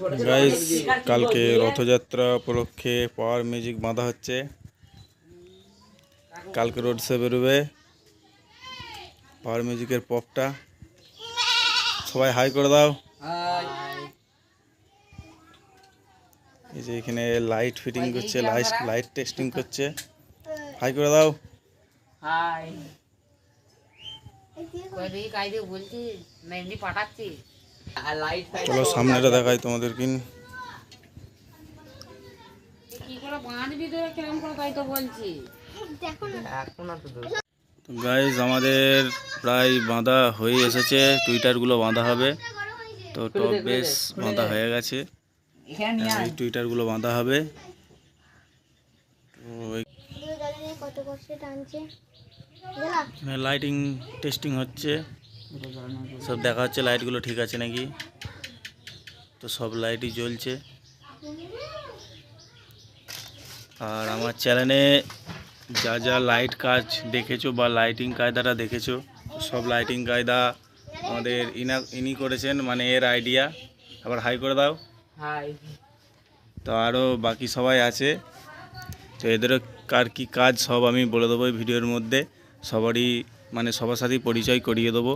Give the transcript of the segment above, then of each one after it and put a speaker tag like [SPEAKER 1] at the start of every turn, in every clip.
[SPEAKER 1] Guys কালকে রথযাত্রা উপলক্ষে power music বাঁধা হচ্ছে। কালকে রোড শো বেরোবে। পাওয়ার মিউজিকের পপটা। সবাই হাই করে দাও। এই যে এখানে লাইট ফিটিং করছে লাইট লাইট টেস্টিং করছে। হাই করে দাও।
[SPEAKER 2] হাই। কায়দে বলছি না এমনি পাঠাচ্ছি।
[SPEAKER 1] চলো সামনেটা দেখাই তোমাদের কিন।
[SPEAKER 2] কি করে বাঁধবি তোরা কেমন করে তাই তো বলছি
[SPEAKER 1] তো গাইজ আমাদের প্রায় বাঁধা হয়ে এসেছে। টুইটারগুলো বাঁধা হবে। তো টপ বেস বাঁধা হয়ে গেছে।
[SPEAKER 2] এখানে নিয়ে
[SPEAKER 1] এই টুইটারগুলো বাঁধা হবে। লাইটিং টেস্টিং হচ্ছে। সব দেখা হচ্ছে লাইটগুলো ঠিক আছে নাকি? তো সব লাইটই জ্বলছে। আর আমার চ্যানেলে যা যা লাইট কাজ দেখেছ বা লাইটিং কায়দাটা দেখেছ সব লাইটিং কায়দা আমাদের ইনা ইনি করেছেন মানে এর আইডিয়া আবার হাই করে দাও।
[SPEAKER 2] হাই
[SPEAKER 1] তো আরও বাকি সবাই আছে। তো এদেরও কার কী কাজ সব আমি বলে দেবো ভিডিওর মধ্যে। সবারই মানে সবার সাথেই পরিচয় করিয়ে দেবো।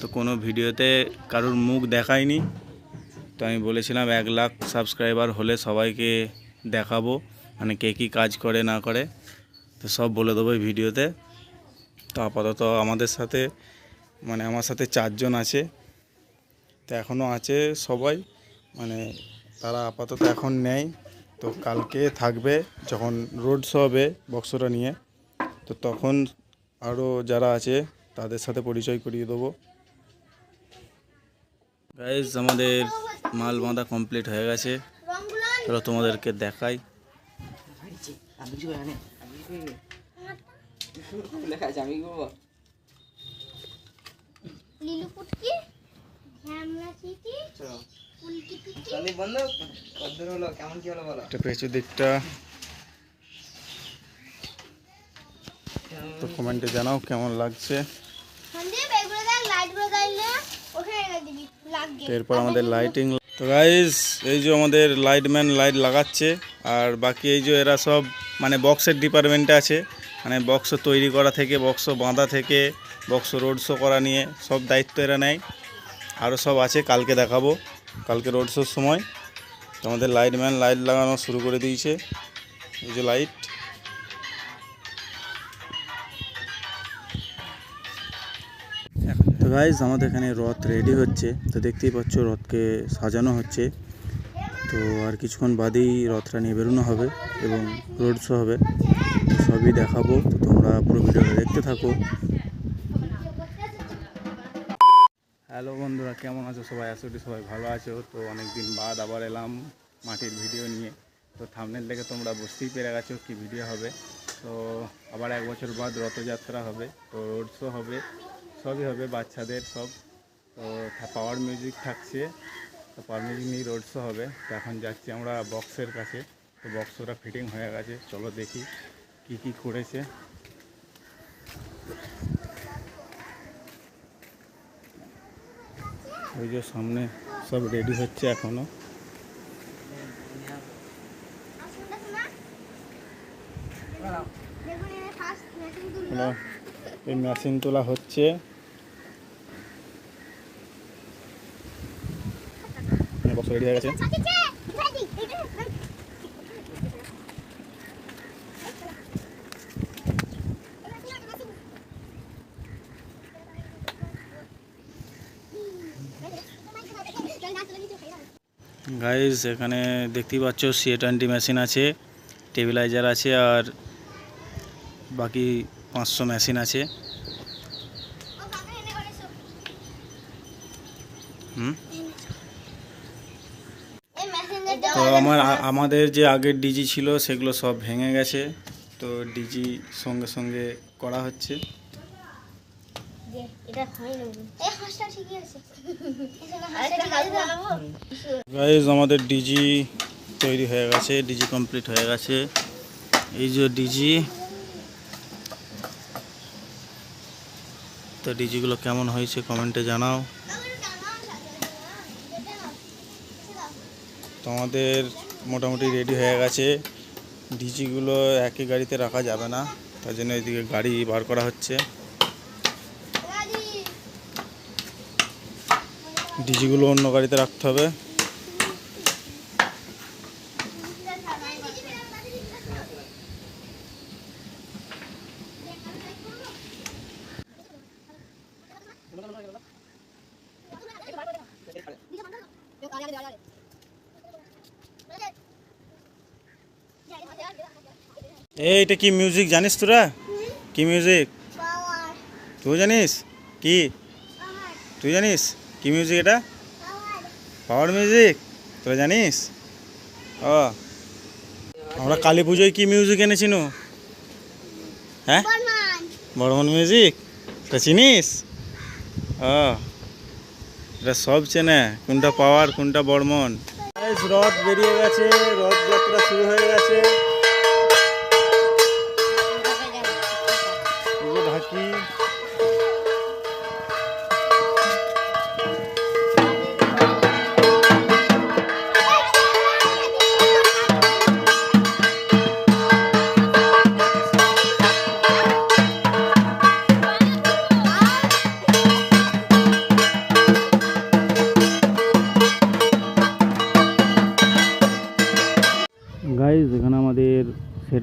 [SPEAKER 1] তো কোনো ভিডিওতে কারোর মুখ দেখায়নি। তো আমি বলেছিলাম, এক লাখ সাবস্ক্রাইবার হলে সবাইকে দেখাবো মানে কে কী কাজ করে, না করে। তো সব বলে দেবো এই ভিডিওতে। তো আপাতত আমাদের সাথে মানে আমার সাথে চারজন আছে। তো এখনও আছে সবাই মানে তারা আপাতত এখন নেই। তো কালকে থাকবে যখন রোড শো হবে বক্সটা নিয়ে। তো তখন আরও যারা আছে তাদের সাথে পরিচয় করিয়ে দেবো। গাইজ আমাদের মাল বাঁধা কমপ্লিট হয়ে গেছে। চলো তোমাদেরকে দেখাই।
[SPEAKER 2] আমি কিছু জানি আমি লেখা আছে আমি করব
[SPEAKER 3] লিলু পুটকি ঝ্যামলা চিটি উল্টি পিটি
[SPEAKER 2] বন্ধ কদ্দূর হলো কেমন কি হলো বলো
[SPEAKER 1] এটা পেছু দিকটা তো কমেন্টে জানাও কেমন লাগছে। এরপর আমাদের লাইটিং তো গাইজ এই যে আমাদের লাইটম্যান লাইট লাগাচ্ছে আর বাকি এই যে এরা সব মানে বক্সের ডিপার্টমেন্টে আছে। মানে বক্স তৈরি করা থেকে বক্স বাঁধা থেকে বক্স রোড শো করা নিয়ে সব দায়িত্ব এরা নেয়। আরও সব আছে কালকে দেখাবো। কালকে রোড শোর সময়। তো আমাদের লাইটম্যান লাইট লাগানো শুরু করে দিয়েছে। এই যে লাইট গাইজ আমাদের এখানে রথ রেডি হচ্ছে। তো দেখতেই পাচ্ছ, রথকে সাজানো হচ্ছে। তো আর কিছুক্ষণ বাদেই রথটা নিয়ে বেরোনো হবে এবং রোড শো হবে। সবই দেখাবো। তো তোমরা পুরো ভিডিওটা দেখতে থাকো। হ্যালো বন্ধুরা, কেমন আছো সবাই? আসলে সবাই ভালো আছো। তো অনেক দিন বাদ আবার এলাম মাটির ভিডিও নিয়ে। তো থামনেল দেখে তোমরা বুঝতেই পেরে গেছো কি ভিডিও হবে। তো আবার এক বছর বাদ রথযাত্রা হবে। তো রোড শো হবে। সবই হবে বাচ্চাদের সব। তো পাওয়ার মিউজিক থাকছে তো পাওয়ার মিউজিক নিয়ে রোড শো হবে। তো এখন যাচ্ছি আমরা বক্সের কাছে। তো বক্সটা ফিটিং হয়ে গেছে চলো দেখি কি কি করেছে। ওই যে সামনে সব রেডি হচ্ছে এখনও।
[SPEAKER 3] দেখুন
[SPEAKER 1] এই মেশিন তোলা হচ্ছে। গাইজ এখানে দেখতেই পাচ্ছ সিএ টোয়েন্টি মেশিন আছে টেবিলাইজার আছে, আর বাকি পাঁচশো মেশিন আছে। হুম? তো আমার আমাদের যে আগের ডিজি ছিল, সেগুলো সব ভেঙে গেছে। তো ডিজি সঙ্গে সঙ্গে করা হচ্ছে। গাইজ আমাদের ডিজি তৈরি হয়ে গেছে, ডিজি কমপ্লিট হয়ে গেছে। এই যে ডিজি তো ডিজিগুলো কেমন হয়েছে কমেন্টে জানাও। আমাদের মোটামুটি রেডি হয়ে গেছে। ডিজিগুলো একই গাড়িতে রাখা যাবে না, তার জন্য এদিকে গাড়ি বার করা হচ্ছে। ডিজিগুলো অন্য গাড়িতে রাখতে হবে। এই, এটা কি মিউজিক জানিস তোরা? কি মিউজিক তুই জানিস? কি? তুই জানিস? কি মিউজিক এটা?
[SPEAKER 3] পাওয়ার
[SPEAKER 1] মিউজিক তোরা জানিস? ও। আমরা কালী পুজোয় কি মিউজিক এনেছিনু হ্যাঁ?
[SPEAKER 3] বর্মন
[SPEAKER 1] মিউজিক এটা চিনিস? ও। এটা সব চেনে। কোনটা পাওয়ার কোনটা বর্মন? রথ বেরিয়ে গেছে, রথযাত্রা শুরু হয়ে গেছে।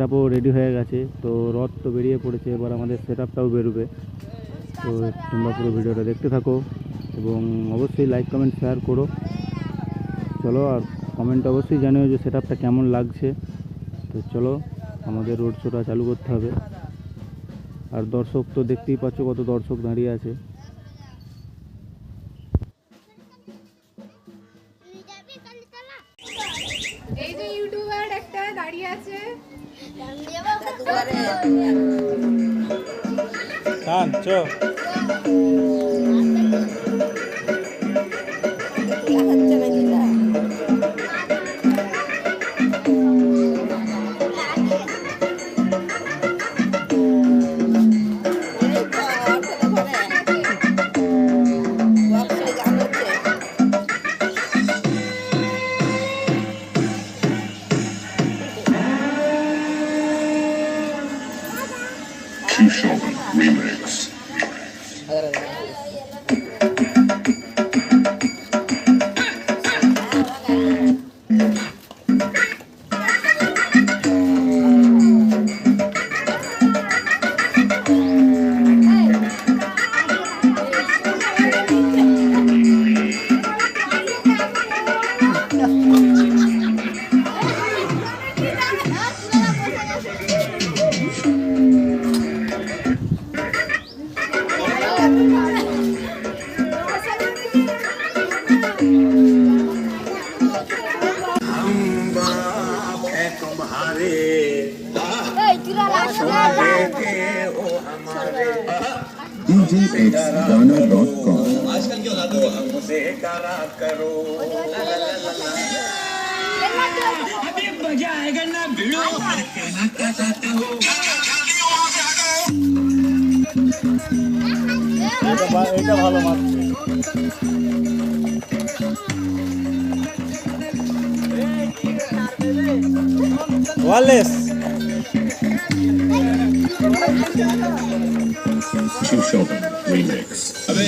[SPEAKER 1] আপও রেডি হয়ে গেছে, তো রথ তো বেরিয়ে পড়েছে, এবার আমাদের সেট আপটাও বেরোবে। তো তোমরা পুরো ভিডিওটা দেখতে থাকো এবং অবশ্যই লাইক কমেন্ট শেয়ার করো। চলো আর কমেন্ট অবশ্যই জানিও যে সেট আপটা কেমন লাগছে। তো চলো, আমাদের রোড শোটা চালু করতে হবে। আর দর্শক তো দেখতেই পাচ্ছ কত দর্শক দাঁড়িয়ে আছে। খান চো
[SPEAKER 4] djxghana.com
[SPEAKER 1] এটা ভা- এটা ভালো মারছে ওয়ারলেস
[SPEAKER 4] शिव रीमेक्स
[SPEAKER 5] अबे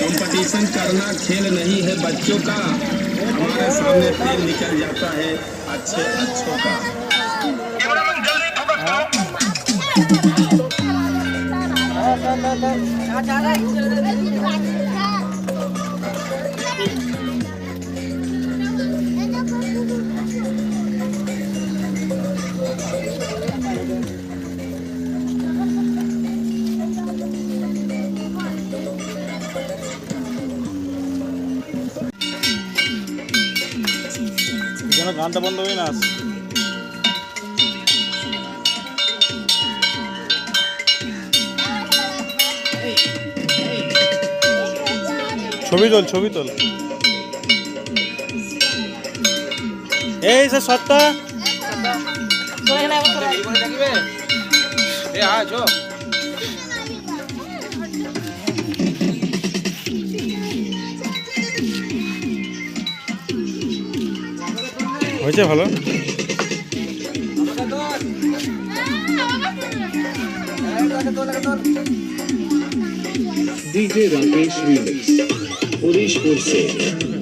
[SPEAKER 5] कंपटीशन करना खेल नहीं है बच्चों का। हमारे सामने तेल निकल जाता है अच्छे अच्छों का।
[SPEAKER 1] গানটা বন্ধ হয়ে না ছবি তোল ছবি তোল। এই সে সত্তা।
[SPEAKER 2] হয়েছে ভালো? রাকেশ রাকেশ রাকেশ রাকেশ